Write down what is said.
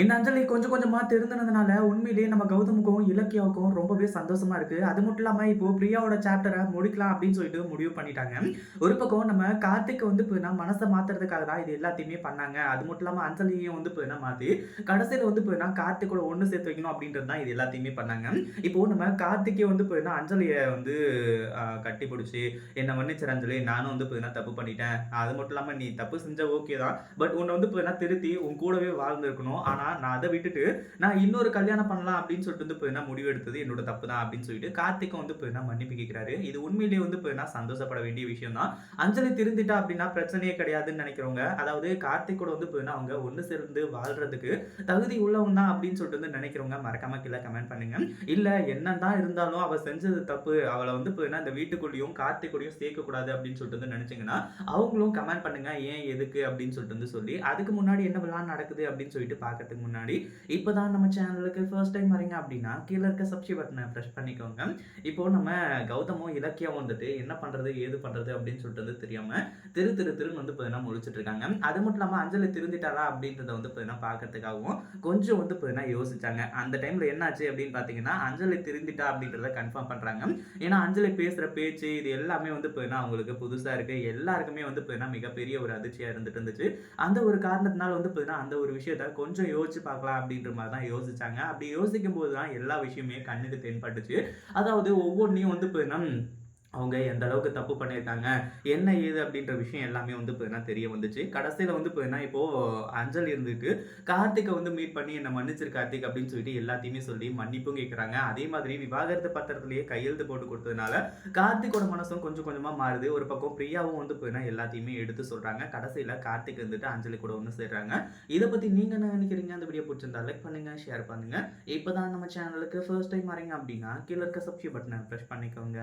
இந்த அஞ்சலி? கொஞ்சம் கொஞ்சமாக திருந்தினதுனால உண்மையிலேயே நம்ம கௌதமுக்கும் இலக்கியாவுக்கும் ரொம்பவே சந்தோஷமா இருக்கு. அது மட்டும் இல்லாமல் இப்போ பிரியாவோட சாப்டரை முடிக்கலாம் அப்படின்னு சொல்லிட்டு முடிவு பண்ணிட்டாங்க. ஒரு பக்கம் நம்ம கார்த்திக் வந்து இப்போ மனசை மாத்துறதுக்காக தான் இது எல்லாத்தையுமே பண்ணாங்க. அது மட்டும் இல்லாமல் அஞ்சலியும் வந்து இப்போ மாத்தி கடைசியில் வந்து இப்போ கார்த்திக்கோட ஒன்று சேர்த்து வைக்கணும் அப்படின்றது தான் இது எல்லாத்தையுமே பண்ணாங்க. இப்போ நம்ம கார்த்திக்கே வந்து இப்போ அஞ்சலியை வந்து கட்டி பிடிச்சி என்ன மன்னிச்சிரு அஞ்சலி நானும் வந்து இப்போ தப்பு பண்ணிட்டேன். அது மட்டும் இல்லாமல் நீ தப்பு செஞ்ச ஓகே தான். பட் உன்னை வந்து இப்போ திருத்தி உன் கூடவே வாழ்ந்துருக்கணும். ஆனால் ஆனா நான் அதை விட்டுட்டு நான் இன்னொரு கல்யாணம் பண்ணலாம் அப்படின்னு சொல்லிட்டு வந்து இப்போ முடிவு எடுத்தது என்னோட தப்பு தான் அப்படின்னு சொல்லிட்டு கார்த்திக்கும் வந்து இப்போ மன்னிப்பு கேட்கிறாரு. இது உண்மையிலேயே வந்து இப்போ சந்தோஷப்பட வேண்டிய விஷயம் தான். அஞ்சலி திருந்திட்டா அப்படின்னா பிரச்சனையே கிடையாதுன்னு நினைக்கிறவங்க அதாவது கார்த்திக் கூட வந்து இப்போ அவங்க ஒன்று சேர்ந்து வாழ்றதுக்கு தகுதி உள்ளவங்க தான் அப்படின்னு சொல்லிட்டு வந்து நினைக்கிறவங்க மறக்காம கீழே கமெண்ட் பண்ணுங்க. இல்ல என்னதான் இருந்தாலும் அவள் செஞ்சது தப்பு. அவளை வந்து இப்போ இந்த வீட்டுக்குள்ளேயும் கார்த்திக் சேர்க்கக்கூடாது அப்படின்னு சொல்லிட்டு வந்து நினைச்சீங்கன்னா அவங்களும் கமெண்ட் பண்ணுங்க ஏன் எதுக்கு அப்படின்னு சொல்லிட்டு வந்து சொல்லி அதுக்கு முன்னாடி என்ன நடக்குது அப்படின்னு சொல்லிட்டு பார்க்கறதுக்கு முன்னாடி. இப்போதான் நம்ம சேனலுக்கு ஃபர்ஸ்ட் டைம் வரீங்க அப்படின்னா கீழே இருக்க சப்ஸ்கிரைப் பட்டனை ப்ரெஸ் பண்ணிக்கோங்க. இப்போ நம்ம கௌதமும் இலக்கியம் வந்துட்டு என்ன பண்றது ஏது பண்றது அப்படின்னு சொல்லிட்டு வந்து தெரியாம திரு திரு திருன்னு வந்து பார்த்தீங்கன்னா முழிச்சிட்டு இருக்காங்க. அது மட்டும் இல்லாம அஞ்சலி திருந்திட்டாரா அப்படின்றத வந்து பார்த்தீங்கன்னா பார்க்கறதுக்காகவும் கொஞ்சம் வந்து பார்த்தீங்கன்னா யோசிச்சாங்க. அந்த டைம்ல என்னாச்சு அப்படின்னு பார்த்தீங்கன்னா அஞ்சலி திருந்திட்டா அப்படின்றத கன்ஃபார்ம் பண்றாங்க. ஏன்னா அஞ்சலி பேசுற பேச்சு இது எல்லாமே வந்து பார்த்தீங்கன்னா அவங்களுக்கு புதுசா இருக்கு. எல்லாருக்குமே வந்து பார்த்தீங்கன்னா மிகப்பெரிய ஒரு அதிர்ச்சியா இருந்துட்டு இருந்துச்சு. அந்த ஒரு காரணத்தினால வந்து பார்த்தீங்கன்னா அந்த ஒரு விஷயத்த கொஞ்சம் யோசிச்சு பார்க்கலாம் அப்படின்ற மாதிரி தான் யோசிச்சாங்க. அப்படி யோசிக்கும் போது தான் எல்லா விஷயமே கண்ணுக்கு தென்பட்டுச்சு. அதாவது ஒவ்வொன்றையும் வந்து பார்த்தீங்கன்னா அவங்க எந்த அளவுக்கு தப்பு பண்ணியிருக்காங்க என்ன ஏது அப்படின்ற விஷயம் எல்லாமே வந்து இப்போ தெரிய வந்துச்சு. கடைசியில் வந்து இப்போ இப்போது அஞ்சல் இருந்துட்டு கார்த்திகை வந்து மீட் பண்ணி என்னை மன்னிச்சிரு கார்த்திக் அப்படின்னு சொல்லிட்டு எல்லாத்தையுமே சொல்லி மன்னிப்பும் கேட்குறாங்க அதே மாதிரி விவாகரத்து பத்திரத்துலேயே கையெழுத்து போட்டு கொடுத்ததுனால கார்த்திகோட மனசும் கொஞ்சம் கொஞ்சமாக மாறுது. ஒரு பக்கம் பிரியாவும் வந்து இப்போ எல்லாத்தையுமே எடுத்து சொல்கிறாங்க கடைசியில் கார்த்திக் வந்துட்டு அஞ்சலி கூட ஒன்று சேர்றாங்க. இதை பற்றி நீங்கள் என்ன நினைக்கிறீங்க? அந்த வீடியோ பிடிச்சிருந்தா லைக் பண்ணுங்க ஷேர் பண்ணுங்கள் இப்போ தான் நம்ம சேனலுக்கு ஃபர்ஸ்ட் டைம் வரீங்க அப்படின்னா கீழே இருக்க சப்ஸ்கிரைப் பட்டனை ப்ரெஸ் பண்ணிக்கோங்க.